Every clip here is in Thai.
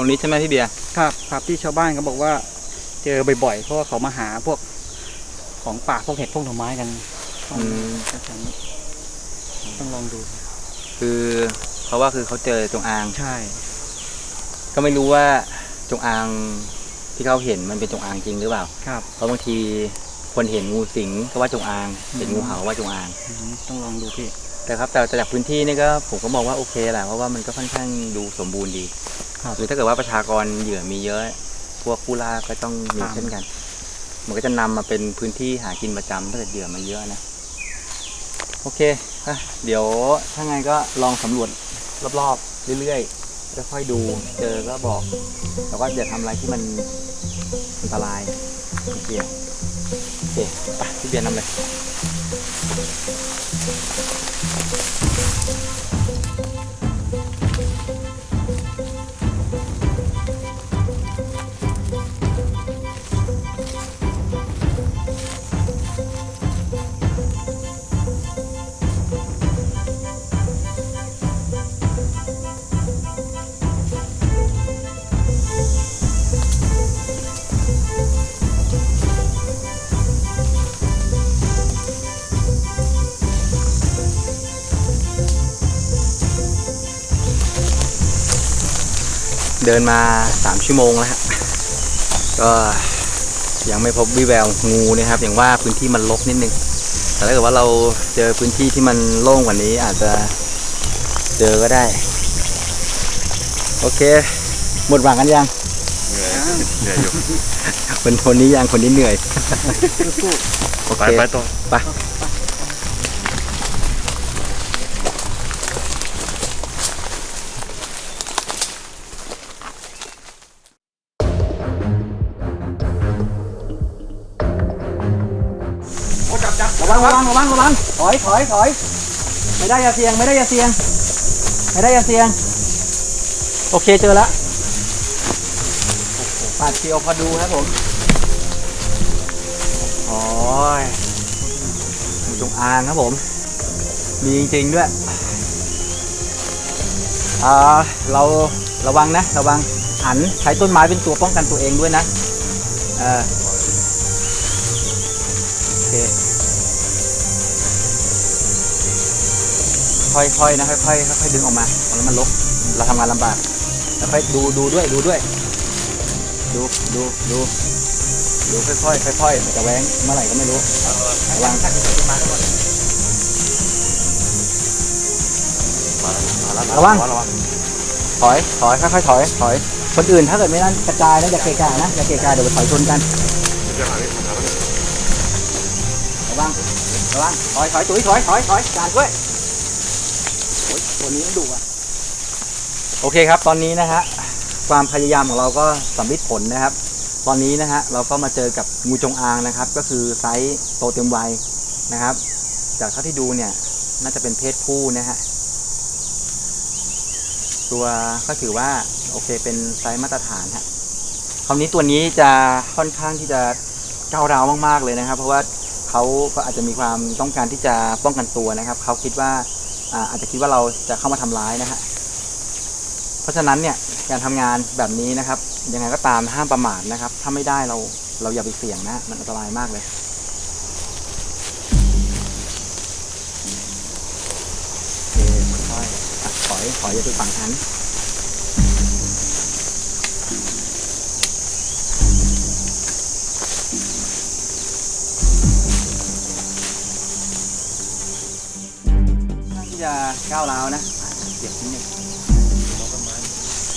รงนี้ใช่ไหมพี่เบียร์ครับครับที่ชาวบ้านเขาบอกว่าเจอบ่อยๆเพราะว่าเขามาหาพวกของป่าพวกเห็ดพวกหน่อไม้กันอืมแถวนี้ต้องลองดูคือเขาว่าคือเขาเจอจงอาง ใช่ ก็ไม่รู้ว่าจงอางที่เขาเห็นมันเป็นจงอางจริงหรือเปล่า ครับ เพราะบางทีคนเห็นงูสิงก็ว่าจงอาง เห็นงูเห่าว่าจงอาง อืมต้องลองดูพี่แต่ครับแต่แต่จากพื้นที่นี่ก็ผมก็มองว่าโอเคแหละเพราะว่ามันก็ค่อนข้างดูสมบูรณ์ดีครับ หรือถ้าเกิดว่าประชากรเหยื่อมีเยอะ พวกผู้ล่าก็ต้องมีครับเช่นกัน มันก็จะนำมาเป็นพื้นที่หากินประจำถ้าเกิดเหยื่อมาเยอะนะโอเคอะเดี๋ยวถ้าไงก็ลองสำรวจรอบๆเรื่อยๆค่อยๆดูเจอก็บอก แต่ว่าอย่าทำอะไรที่มันอันตรายไม่เกี่ยวโอเคไปพี่เบียร์นำเลย เดินมาสามชั่วโมงแล้วฮะก็ยังไม่พบวิแววงูนะครับ อย่างว่าพื้นที่มันรกนิดนึง แต่ถ้าเกิดว่าเราเจอพื้นที่ที่มันโล่งกว่านี้อาจจะเจอก็ได้ โอเค หมดหวังกันยังเหนื่อยเหนื่อยอยู่คนคนนี้ยังคนนี้เหนื่อย โอไปเคไปต่อไป วังระวังระวังระวังถอยถอยถอยไม่ได้อย่าเสี่ยงไม่ได้อย่าเสี่ยงไม่ได้อย่าเสี่ยง โอเคเจอแล้วปาดเกียวพอดูครับผมโอ้ยงูจงอางครับผม มีจริงๆด้วยอ่าเราระวังนะ ระวังหันใช้ต้นไม้เป็นตัวป้องกันตัวเองด้วยนะเออ ค่อยๆนะค่อยๆค่อยๆดึงออกมาตอนนั้นมันลกเราทำงานลำบากแล้วค่อยดูดูด้วยดูด้วย ดูดูดูดูค่อยๆค่อยๆมันจะแหวงเมื่อไหร่ก็ไม่รู้ระวังมาแล้วระวังระวังถอยถอยค่อยๆถอยถอยคนอื่นถ้าเกิดไม่นั่นกระจายนะอย่าเกะกะนะอย่าเกะกะเดี๋ยวไปถอยชนกันเดี๋ยวหาที่หาที่ระวังระวังถอยถอยตุ้ยถอยถอยถอยจานด้วยโอ้ย ตัวนี้ดุอะ โอเคครับ ตอนนี้นะฮะความพยายามของเราก็สำเร็จผลนะครับ ตอนนี้นะฮะเราก็มาเจอกับงูจงอางนะครับ ก็คือไซส์โตเต็มวัยนะครับ จากเท่าที่ดูเนี่ยน่าจะเป็นเพศผู้นะฮะตัวก็ถือว่าโอเคเป็นไซส์มาตรฐานฮะคราวนี้ตัวนี้จะค่อนข้างที่จะก้าวร้าวมาก ๆ เลยนะครับ เพราะว่าเขาก็อาจจะมีความต้องการที่จะป้องกันตัวนะครับเขาคิดว่า อาจจะคิดว่าเราจะเข้ามาทำร้ายนะฮะเพราะฉะนั้นเนี่ยการทำงานแบบนี้นะครับ ยังไงก็ตามห้ามประมาทนะครับ ถ้าไม่ได้เราเราอย่าไปเสี่ยงนะ มันอันตรายมากเลยโอเคค่อยๆอะถอยถอยอย่าไปฝั่งนั้น ก้าวร้าวนะเกี่ยวนิดนึง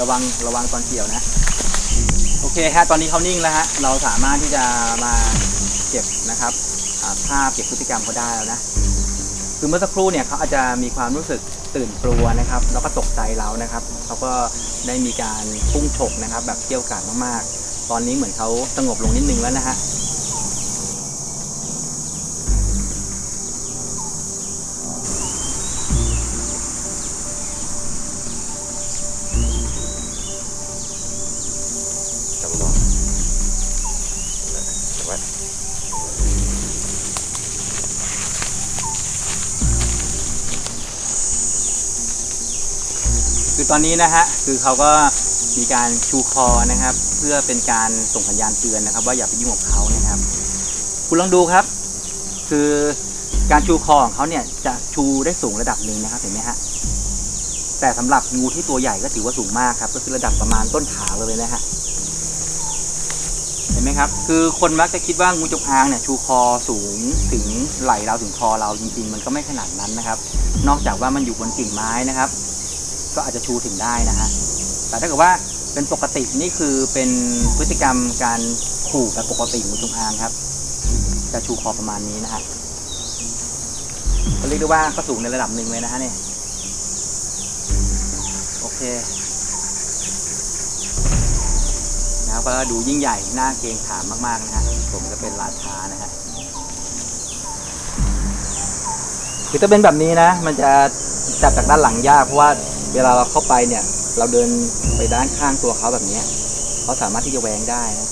ระวังระวังตอนเกี่ยวนะ โอเคฮะตอนนี้เขานิ่งแล้วฮะเราสามารถที่จะมาเก็บนะครับภาพเก็บพฤติกรรมเขาได้แล้วนะคือเมื่อสักครู่เนี่ยเขาอาจจะมีความรู้สึกตื่นกลัวนะครับ แล้วก็ตกใจเรานะครับเขาก็ได้มีการพุ่งฉกนะครับ แบบเกี่ยวกาดมากๆ ตอนนี้เหมือนเขาสงบลงนิดนึงแล้วนะฮะ ไว้คือตอนนี้นะฮะคือเขาก็มีการชูคอนะครับ เพื่อเป็นการส่งสัญญาณเตือนนะครับ ว่าอย่าไปยุ่งกับเขานะครับ คุณลองดูครับ คือการชูคอของเขาเนี่ยจะชูได้สูงระดับหนึ่งนะครับเห็นไหมฮะแต่สำหรับงูที่ตัวใหญ่ก็ถือว่าสูงมากครับ ก็คือระดับประมาณต้นขาเลยนะฮะ ห็นไหมครับ คือคนมักจะคิดว่างูจงอางเนี่ยชูคอสูงถึงไหล่เราถึงคอเราจริง ๆ มันก็ไม่ขนาดนั้นนะครับ นอกจากว่ามันอยู่บนกิ่งไม้นะครับ ก็อาจจะชูถึงได้นะฮะแต่ถ้าเกิดว่าเป็นปกตินี่คือเป็นพฤติกรรมการขู่แบบปกติของงูจงอางครับ จะชูคอประมาณนี้นะฮะก็เรียกได้ว่าก็สูงในระดับหนึ่งเลยนะฮะเนี่ยโอเค นะครับ ก็ดูยิ่งใหญ่หน่าเกรงขามมากๆนะฮะผมจะเป็นราชานะฮะคือถ้าเป็นแบบนี้นะ มันจะจับจากด้านหลังยากเพราะว่าเวลาเราเข้าไปเนี่ย เราเดินไปด้านข้างตัวเขาแบบนี้เขาสามารถที่จะแหวงได้นะ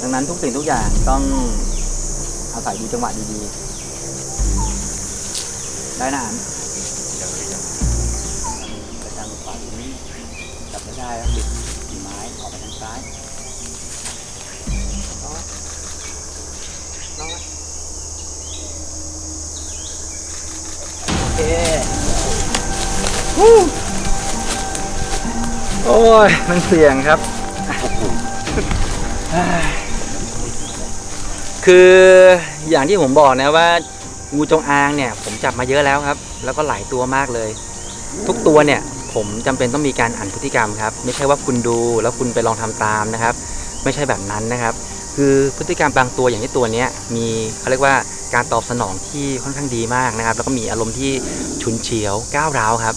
ดังนั้นทุกสิ่งทุกอย่างต้องอาศัยดูจังหวะดีๆ ได้นะอันยังไม่ยังไปทางขวาตรงนี้จับไม่ได้แล้วบิดกิ่งไม้ออกไปทางซ้ายน้องน้องโอ เคโอ้ย มันเสี่ยงครับ คืออย่างที่ผมบอกนะว่า งูจงอางเนี่ย ผมจับมาเยอะแล้วครับ แล้วก็หลายตัวมากเลย ทุกตัวเนี่ย ผมจำเป็นต้องมีการอ่านพฤติกรรมครับ ไม่ใช่ว่าคุณดูแล้วคุณไปลองทำตามนะครับ ไม่ใช่แบบนั้นนะครับ คือพฤติกรรมบางตัวอย่างที่ตัวเนี้ยมีเขาเรียกว่าการตอบสนองที่ค่อนข้างดีมากนะครับ แล้วก็มีอารมณ์ที่ฉุนเฉียวก้าวร้าวครับ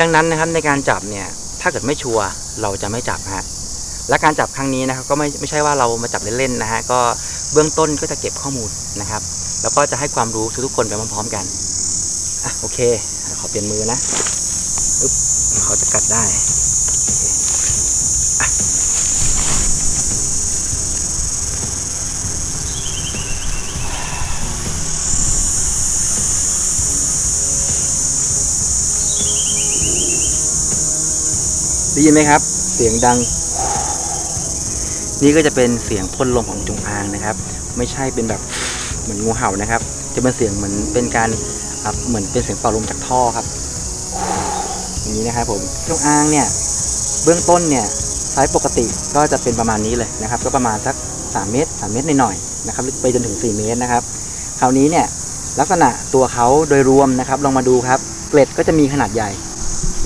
ดังนั้นนะครับในการจับเนี่ยถ้าเกิดไม่ชัวร์เราจะไม่จับฮะและการจับครั้งนี้นะครับก็ไม่ไม่ใช่ว่าเรามาจับเล่นๆนะฮะก็เบื้องต้นก็จะเก็บข้อมูลนะครับ แล้วก็จะให้ความรู้ทุกๆคนไปพร้อมๆกันอะโอเคขอเปลี่ยนมือนะปึ๊บเขาจะกัดได้ ได้ยินไหมครับ เสียงดัง นี่ก็จะเป็นเสียงพ่นลมของจงอางนะครับ ไม่ใช่เป็นแบบเหมือนงูเห่านะครับ จะเป็นเสียงเหมือนเป็นการเหมือนเป็นเสียงเป่าลมจากท่อครับอย่างนี้นะครับผมจงอางเนี่ยเบื้องต้นเนี่ยไซส์ปกติก็จะเป็นประมาณนี้เลยนะครับ ก็ประมาณสัก 3 เมตร 3 เมตรหน่อยๆนะครับลึกไปจนถึง 4 เมตรนะครับ คราวนี้เนี่ยลักษณะตัวเขาโดยรวมนะครับลองมาดูครับ เกล็ดก็จะมีขนาดใหญ่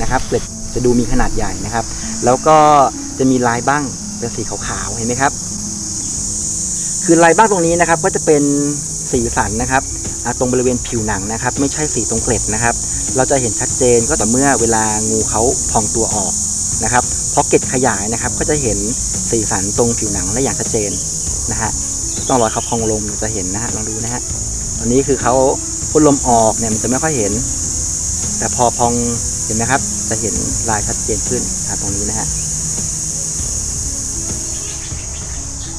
นะครับ เกล็ด จะดูมีขนาดใหญ่นะครับ แล้วก็จะมีลายบ้างเป็นสีขาวๆเห็นไหมครับ คือลายบ้างตรงนี้นะครับ ก็จะเป็นสีสันนะครับตรงบริเวณผิวหนังนะครับ ไม่ใช่สีตรงเกล็ดนะครับ เราจะเห็นชัดเจนก็ต่อเมื่อเวลางูเขาพองตัวออกนะครับพอเกล็ดขยายนะครับ ก็จะเห็นสีสันตรงผิวหนังได้อย่างชัดเจนนะฮะต้องรอยเขาพองลมจะเห็นนะฮะลองดูนะฮะตอนนี้คือเขาพ่นลมออกเนี่ยมันจะไม่ค่อยเห็น แต่พอพอง ห็นไหมครับ จะเห็นลายชัดเจนขึ้นตรงนี้นะฮะ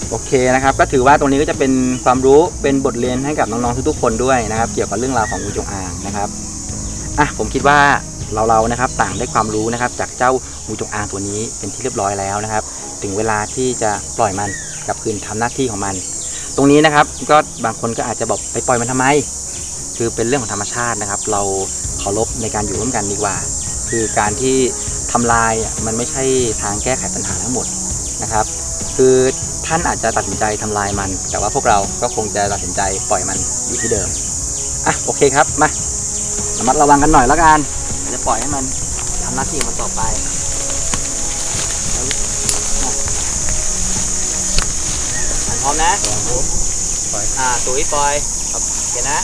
โอเคนะครับ ก็ถือว่าตรงนี้ก็จะเป็นความรู้เป็นบทเรียนให้กับน้องๆทุกๆคนด้วยนะครับ เกี่ยวกับเรื่องราวของงูจงอางนะครับอะผมคิดว่าเราเราๆนะครับต่างได้ความรู้นะครับ จากเจ้างูจงอางตัวนี้เป็นที่เรียบร้อยแล้วนะครับ ถึงเวลาที่จะปล่อยมันกลับคืนทำหน้าที่ของมัน ตรงนี้นะครับก็บางคนก็อาจจะบอกไปปล่อยมันทำไม คือเป็นเรื่องของธรรมชาตินะครับ เราเคารพในการอยู่ร่วมกันดีกว่า คือการที่ทำลายอะมันไม่ใช่ทางแก้ไขปัญหาทั้งหมดนะครับ คือท่านอาจจะตัดสินใจทำลายมัน แต่ว่าพวกเราก็คงจะตัดสินใจปล่อยมันอยู่ที่เดิมอะโอเคครับมาระมัดระวังกันหน่อยแล้วกันเดี๋ยวจะปล่อยให้มันทำหน้าที่ของมันต่อไปพร้อมนะไปอ่าตุ้ยปล่อยโอเคนะ